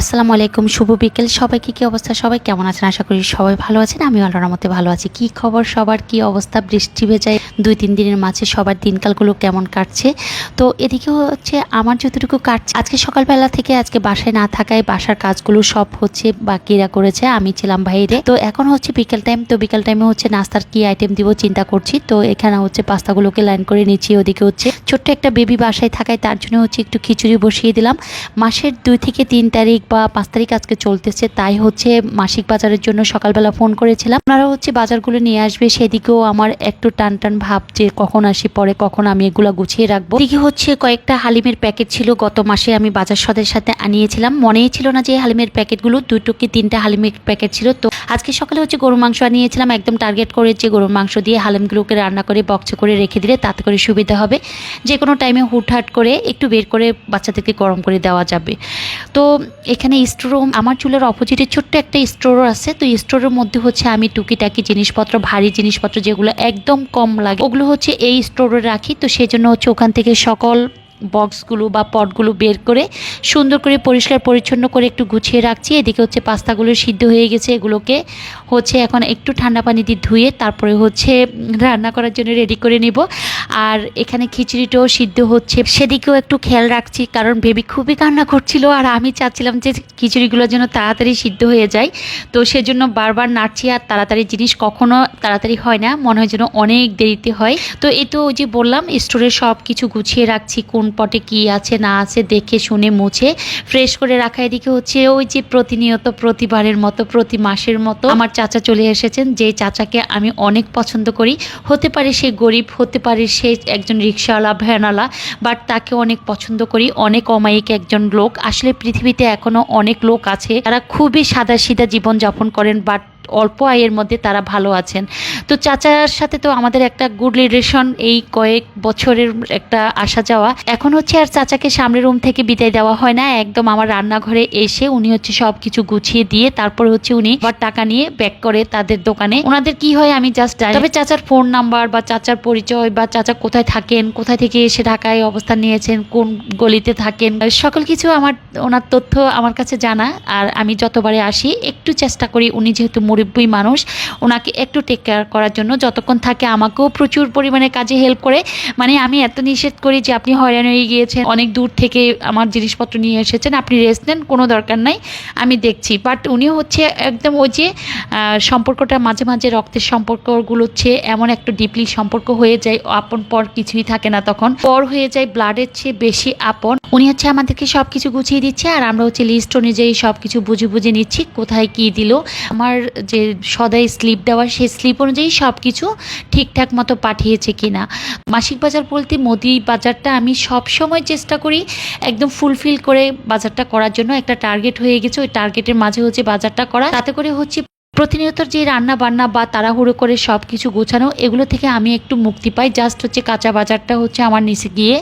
আসসালামু আলাইকুম, শুভ বিকেল। সবাইকে কী অবস্থা? সবাই কেমন আছেন? আশা করি সবাই ভালো আছেন। আমি আল্লাহর মতে ভালো আছি। কি খবর? সবার কি অবস্থা? বৃষ্টি ভেজায় দুই, তিন দিনের মাঝে সবার দিনকালগুলো কেমন কাটছে? তো এদিকে হচ্ছে আমার যতটুকু কাটছে, আজকে সকালবেলা থেকে আজকে বাসায় না থাকায় বাসার কাজগুলো সব হচ্ছে বাকিরা করেছে, আমি ছিলাম বাইরে। তো এখন হচ্ছে বিকেল টাইম, তো বিকেল টাইমে হচ্ছে নাস্তার কি আইটেম দিব চিন্তা করছি। তো এখানে হচ্ছে পাস্তাগুলোকে লাইন করে নিচ্ছি ওদিকে হচ্ছে। ছোট্ট একটা বেবি বাসায় থাকায় তার জন্য হচ্ছে একটু খিচুড়ি বসিয়ে দিলাম। মাসের দুই থেকে তিন তারিখ বা পাঁচ তারিখ আজকে চলতেছে, তাই হচ্ছে মাসিক বাজারের জন্য সকালবেলা ফোন করেছিলাম। ওনারা হচ্ছে বাজারগুলো নিয়ে আসবে, সেদিকেও আমার একটু টান টান ভাব যে কখন আসি, পরে কখন আমি এগুলো গুছিয়ে রাখব। এদিকে হচ্ছে কয়েকটা হালিমের প্যাকেট ছিল, গত মাসে আমি বাজার সদের সাথে আনিয়েছিলাম। মনেই ছিল না যে হালিমের প্যাকেটগুলো দুটো কি তিনটা হালিমের প্যাকেট ছিল। তো আজকে সকালে হচ্ছে গরুর মাংস আনিয়েছিলাম, একদম টার্গেট করে যে গরুর মাংস দিয়ে হালিমগুলোকে রান্না করে বক্সে করে রেখে দিলে তাতে করে সুবিধা হবে। যে কোনো টাইমে হুটহাট করে একটু বের করে বাচ্চাদেরকে গরম করে দেওয়া যাবে। তো এখানে স্টোর আমার চুলের অপোজিটে ছোট্ট একটা স্টোর আছে। তো স্টোরের মধ্যে হচ্ছে আমি টুকিটাকি জিনিসপত্র, ভারী জিনিসপত্র যেগুলো একদম কম লাগে, ওগুলো হচ্ছে এই স্টোরে রাখি। তো সেই জন্য হচ্ছে ওখান থেকে সকল বক্সগুলো বা পটগুলো বের করে সুন্দর করে পরিষ্কার পরিচ্ছন্ন করে একটু গুছিয়ে রাখছি। এদিকে হচ্ছে পাস্তাগুলো সিদ্ধ হয়ে গেছে, এগুলোকে হচ্ছে এখন একটু ঠান্ডা পানি দিয়ে ধুয়ে তারপরে হচ্ছে রান্না করার জন্য রেডি করে নিব। আর এখানে খিচুড়িটাও সিদ্ধ হচ্ছে। সেদিকেও একটু খেয়াল রাখছি, কারণ বেবি খুবই কান্না করছিল আর আমি চাচ্ছিলাম যে খিচুড়িগুলো যেন তাড়াতাড়ি সিদ্ধ হয়ে যায়। তো সেজন্য বারবার নাড়ছি আর তাড়াতাড়ি জিনিস কখনো তাড়াতাড়ি হয় না, মনে হয় যেন অনেক দেরিতে হয়। তো এ তো ওই যে বললাম, স্টোরে সব কিছু গুছিয়ে রাখছি, কোন পটে কি আছে না আছে দেখে, শুনে, মুছে ফ্রেশ করে রাখা। এদিকে হচ্ছে ওই যে প্রতিনিয়ত, প্রতিবারের মতো, প্রতি মাসের মতো আমার চাচা চলে এসেছেন। যে চাচাকে আমি অনেক পছন্দ করি। হতে পারে সে গরিব, হতে পারে সে একজন রিক্সাওয়ালা, ভ্যানওয়ালা বাট তাকে অনেক পছন্দ করি। অনেক অমায়িক একজন লোক। আসলে পৃথিবীতে এখনও অনেক লোক আছে তারা খুবই সাদা সিধা জীবনযাপন করেন বাট অল্প আয়ের মধ্যে তারা ভালো আছেন। তো চাচার সাথে তো আমাদের একটা গুড রিলেশন এই কয়েক বছরের একটা আসা যাওয়া। এখন হচ্ছে আর চাচাকে সামনের রুম থেকে বিদায় দেওয়া হয় না। একদম আমার রান্নাঘরে এসে উনি হচ্ছে সব কিছু গুছিয়ে দিয়ে তারপর হচ্ছে উনি আবার টাকা নিয়ে ব্যাক করে তাদের দোকানে। ওনাদের কি হয় আমি জাস্ট তবে চাচার ফোন নাম্বার বা চাচার পরিচয় বা চাচা কোথায় থাকেন, কোথায় থেকে এসে ঢাকায় অবস্থান নিয়েছেন, কোন গলিতে থাকেন, সকল কিছু আমার, ওনার তথ্য আমার কাছে জানা। আর আমি যতবারে আসি, একটু চেষ্টা করি উনি যেহেতু মুরব্বী মানুষ, ওনাকে একটু টেক কেয়ার করার জন্য যতক্ষণ থাকে আমাকেও প্রচুর পরিমাণে কাজে হেল্প করে। মানে আমি এত নিষেধ করি যে আপনি হয়রান হয়ে গিয়েছেন, অনেক দূর থেকে আমার জিনিসপত্র নিয়ে এসেছেন, আপনি রেস্ট নেন, কোনো দরকার নাই, আমি দেখছি। বাট উনি হচ্ছে একদম ওই যে সম্পর্কটা মাঝে মাঝে রক্তের সম্পর্কগুলো হচ্ছে এমন একটা ডিপলি সম্পর্ক হয়ে যায়, আপন পর কিছুই থাকে না তখন। পর হয়ে যায় ব্লাডের চেয়ে বেশি আপন। উনি হচ্ছে আমাদেরকে সব কিছু গুছিয়ে দিচ্ছে, আর আমরা হচ্ছে লিস্ট অনুযায়ী সব কিছু বুঝে বুঝে নিচ্ছি, কোথায় কি দিল। আমার যে সদাই স্লিপ দেওয়া, সেই স্লিপ অনুযায়ী সব কিছু ঠিকঠাক মতো পাঠিয়েছে কি না মাসিক বাজার বলতে মোদি বাজারটা আমি সব সময় চেষ্টা করি একদম ফুলফিল করে বাজারটা করার জন্য। একটা টার্গেট হয়ে গেছে, ওই টার্গেটের মাঝে হচ্ছে বাজারটা করা। তাতে করে হচ্ছে প্রতিনিয়ত যে রান্না বান্না বা তাড়াহুড়ো করে সব কিছু গোছানো, এগুলো থেকে আমি একটু মুক্তি পাই। জাস্ট হচ্ছে কাঁচা বাজারটা হচ্ছে আমার নিচে গিয়ে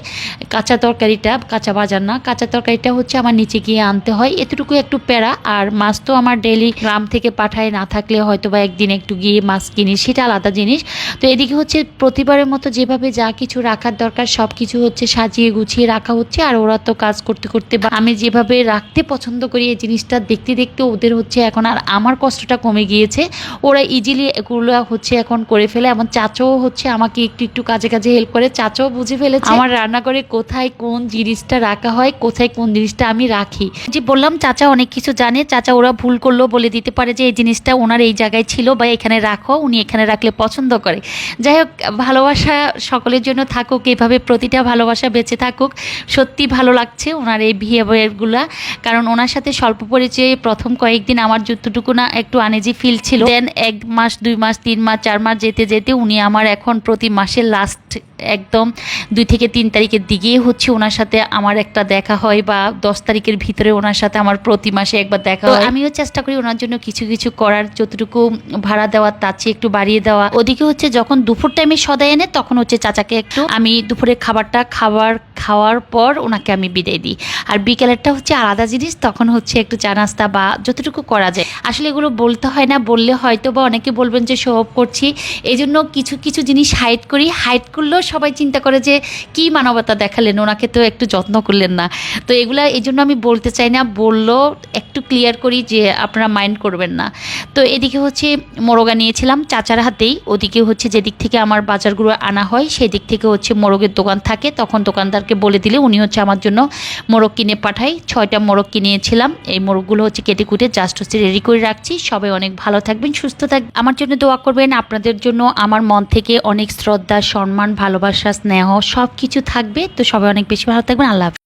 কাঁচা তরকারিটা, কাঁচা বাজার না, কাঁচা তরকারিটা হচ্ছে আমার নিচে গিয়ে আনতে হয়। এতটুকু একটু প্যারা। আর মাছ তো আমার ডেলি গ্রাম থেকে পাঠায়, না থাকলে হয়তো বা একদিন একটু গিয়ে মাছ কিনি, সেটা আলাদা জিনিস। তো এদিকে হচ্ছে প্রতিবারের মতো যেভাবে যা কিছু রাখার দরকার সব কিছু হচ্ছে সাজিয়ে গুছিয়ে রাখা হচ্ছে। আর ওরা তো কাজ করতে করতে বা আমি যেভাবে রাখতে পছন্দ করি এই জিনিসটা, দেখতে দেখতে ওদের হচ্ছে এখন আর আমার কষ্টটা কমে গিয়েছে। ওরা ইজিলি এগুলো হচ্ছে এখন করে ফেলে। এমন চাচাও হচ্ছে আমাকে একটু একটু কাজে কাজে হেল্প করে। চাচাও বুঝে ফেলেছে আমার রান্নাঘরে কোথায় কোন জিনিসটা রাখা হয় কোথায় কোন জিনিসটা আমি রাখি। যে বললাম চাচা অনেক কিছু জানে। চাচা ওরা ভুল করল বলে দিতে পারে যে এই জিনিসটা ওনার এই জায়গায় ছিল বা এখানে রাখো উনি এখানে রাখলে পছন্দ করে। যাই হোক ভালোবাসা সকলের জন্য থাকুক এভাবে প্রতিটা ভালোবাসা বেঁচে থাকুক। সত্যি ভালো লাগছে ওনার এই বিহেভিয়ারগুলা কারণ ওনার সাথে স্বল্প পরিচয়ে প্রথম কয়েকদিন আমার যতটুকু না একটু আনেজি ফিল ছিল। দেন এক মাস, দুই মাস, তিন মাস, চার মাস যেতে যেতে উনি আমার এখন প্রতি মাসে লাস্ট একদম দুই থেকে তিন তারিখের দিকেই হচ্ছে ওনার সাথে আমার একটা দেখা হয় বা দশ তারিখের ভিতরে ওনার সাথে আমার প্রতি মাসে একবার দেখা হয়। আমিও চেষ্টা করি ওনার জন্য কিছু কিছু করার যতটুকু ভাড়া দেওয়ার তার চেয়ে একটু বাড়িয়ে দেওয়া। ওদিকে হচ্ছে যখন দুপুর টাইমে সদায় এনে তখন হচ্ছে চাচাকে একটু আমি দুপুরের খাবারটা খাবার খাওয়ার পর ওনাকে আমি বিদায় দিই। আর বিকেলেরটা হচ্ছে আলাদা জিনিস তখন হচ্ছে একটু চা নাস্তা বা যতটুকু করা যায়। আসলে এগুলো বলতে হয় না বললে হয়তো বা অনেকে বলবেন যে শো অফ করছি। এই জন্য কিছু কিছু জিনিস হাইড করি। হাইড করলেও সবাই চিন্তা করে যে, কি মানবতা দেখালেন? ওনাকে তো একটু যত্ন করলেন না। তো এগুলা এই জন্য আমি বলতে চাই না, বলল একটু ক্লিয়ার করি যে আপনারা মাইন্ড করবেন না। তো এদিকে হচ্ছে মোরগা নিয়েছিলাম চাচার হাতেই, ওদিকে হচ্ছে যেদিক থেকে আমার বাজারগুলো আনা হয় সেই দিক থেকে হচ্ছে মোরগের দোকান থাকে। তখন দোকানদারকে বলে দিলে উনি হচ্ছে আমার জন্য মোরগ কিনে পাঠায়। ছয়টা মোরগ কিনেছিলাম, এই মোরগগুলো হচ্ছে কেটে কুটে জাস্ট হচ্ছে রেডি করে রাখছি। সবাই অনেক ভালো থাকবেন, সুস্থ থাকবেন আমার জন্য দোয়া করবেন, আপনাদের জন্য আমার মন থেকে অনেক শ্রদ্ধা, সম্মান, ভালোবাসা, স্নেহ সব কিছু থাকবে। তো সবাই অনেক বেশি ভালো থাকবেন, আল্লাহ